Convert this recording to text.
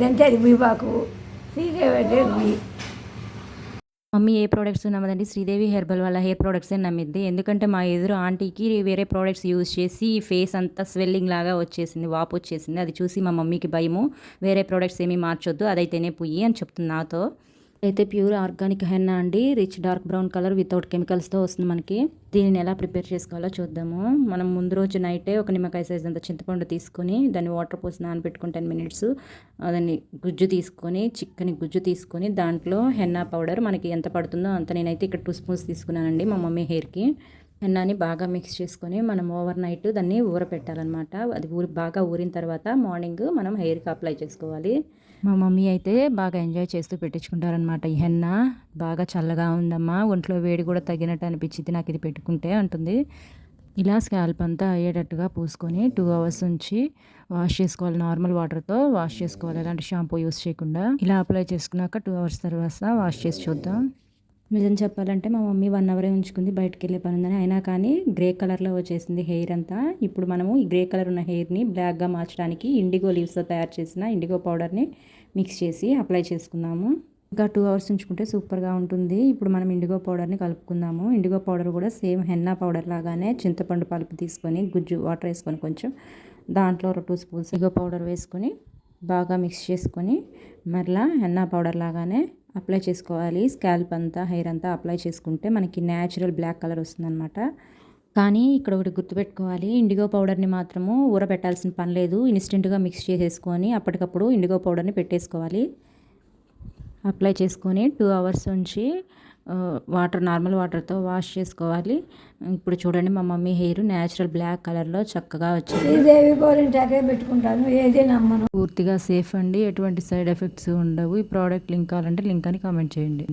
ఏదంటే అది బీబాకు శ్రీదేవి అంటే మమ్మీ ఏ ప్రోడక్ట్స్ నమ్మదండి? శ్రీదేవి హెర్బల్ వాళ్ళ హెయిర్ ప్రోడక్ట్సే నమ్మిద్ది. ఎందుకంటే మా ఎదురు ఆంటీకి వేరే ప్రోడక్ట్స్ యూజ్ చేసి ఫేస్ అంతా స్వెల్లింగ్ లాగా వచ్చేసింది వాపు వచ్చేసింది. అది చూసి మా మమ్మీకి భయము. వేరే ప్రోడక్ట్స్ ఏమీ మార్చొద్దు అదైతేనే పుయ్యి అని చెప్తుంది నాతో. అయితే ప్యూర్ ఆర్గానిక్ హెన్నా అండి. Rich dark brown colour without కెమికల్స్తో వస్తుంది మనకి. దీనిని ఎలా ప్రిపేర్ చేసుకోవాలో చూద్దాము. మనం ముందు రోజు నైటే ఒక నిమ్మకాయ సైజ్ అంత చింతపండు తీసుకొని దాన్ని వాటర్ పోసి నానబెట్టుకుని టెన్ మినిట్స్ దాన్ని గుజ్జు తీసుకొని చిక్కని గుజ్జు తీసుకొని దాంట్లో హెన్నా పౌడర్ మనకి ఎంత పడుతుందో అంత నేనైతే ఇక్కడ టూ స్పూన్స్ తీసుకున్నానండి మా మమ్మీ హెయిర్కి. వెన్నాన్ని బాగా మిక్స్ చేసుకొని మనం ఓవర్ నైట్ దాన్ని ఊరపెట్టాలన్నమాట. అది ఊరి బాగా ఊరిన తర్వాత మార్నింగ్ మనం హెయిర్కి అప్లై చేసుకోవాలి. మా మమ్మీ అయితే బాగా ఎంజాయ్ చేస్తూ పెట్టించుకుంటారనమాట ఈ హెన్న బాగా చల్లగా ఉందమ్మా ఒంట్లో వేడి కూడా తగినట్టు అనిపించింది నాకు ఇది పెట్టుకుంటే అంటుంది. ఇలా స్కాల్ప్ అంతా అయ్యేటట్టుగా పూసుకొని టూ అవర్స్ ఉంచి వాష్ చేసుకోవాలి. నార్మల్ వాటర్తో వాష్ చేసుకోవాలి. ఎలాంటి షాంపూ యూస్ చేయకుండా. ఇలా అప్లై చేసుకున్నాక టూ అవర్స్ తర్వాత వాష్ చేసి చూద్దాం. నిజం చెప్పాలంటే మా మమ్మీ వన్ అవరే ఉంచుకుంది బయటకు వెళ్ళే పని ఉందని. అయినా కానీ గ్రే కలర్లో వచ్చేసింది హెయిర్ అంతా. ఇప్పుడు మనము ఈ గ్రే కలర్ ఉన్న హెయిర్ని బ్లాక్గా మార్చడానికి ఇండిగో లీవ్స్తో తయారు చేసిన ఇండిగో పౌడర్ని మిక్స్ చేసి అప్లై చేసుకుందాము. ఇంకా టూ అవర్స్ ఉంచుకుంటే సూపర్గా ఉంటుంది. ఇప్పుడు మనం ఇండిగో పౌడర్ని కలుపుకుందాము. ఇండిగో పౌడర్ కూడా సేమ్ హెన్నా పౌడర్ లాగానే చింతపండు పలుపు తీసుకొని గుజ్జు వాటర్ వేసుకొని కొంచెం దాంట్లో ఒక టూ స్పూన్స్ ఇండిగో పౌడర్ వేసుకొని బాగా మిక్స్ చేసుకొని మరలా హెన్నా పౌడర్ లాగానే అప్లై చేసుకోవాలి. స్కాల్ప్ అంతా హెయిర్ అంతా అప్లై చేసుకుంటే మనకి న్యాచురల్ బ్లాక్ కలర్ వస్తుందన్నమాట. కానీ ఇక్కడ ఒకటి గుర్తుపెట్టుకోవాలి. ఇండిగో పౌడర్ని మాత్రము ఊరబెట్టాల్సిన పని లేదు. ఇన్స్టెంట్గా మిక్స్ చేసేసుకొని అప్పటికప్పుడు ఇండిగో పౌడర్ని పెట్టేసుకోవాలి. అప్లై చేసుకొని టూ అవర్స్ ఉంచి వాటర్ నార్మల్ వాటర్తో వాష్ చేసుకోవాలి. ఇప్పుడు చూడండి మా మమ్మీ హెయిర్ న్యాచురల్ బ్లాక్ కలర్లో చక్కగా వచ్చింది. పెట్టుకుంటాను ఏది నమ్మను. పూర్తిగా సేఫ్ అండి ఎటువంటి సైడ్ ఎఫెక్ట్స్ ఉండవు. ఈ ప్రోడక్ట్ లింక్ కావాలంటే లింక్ అని కామెంట్ చేయండి.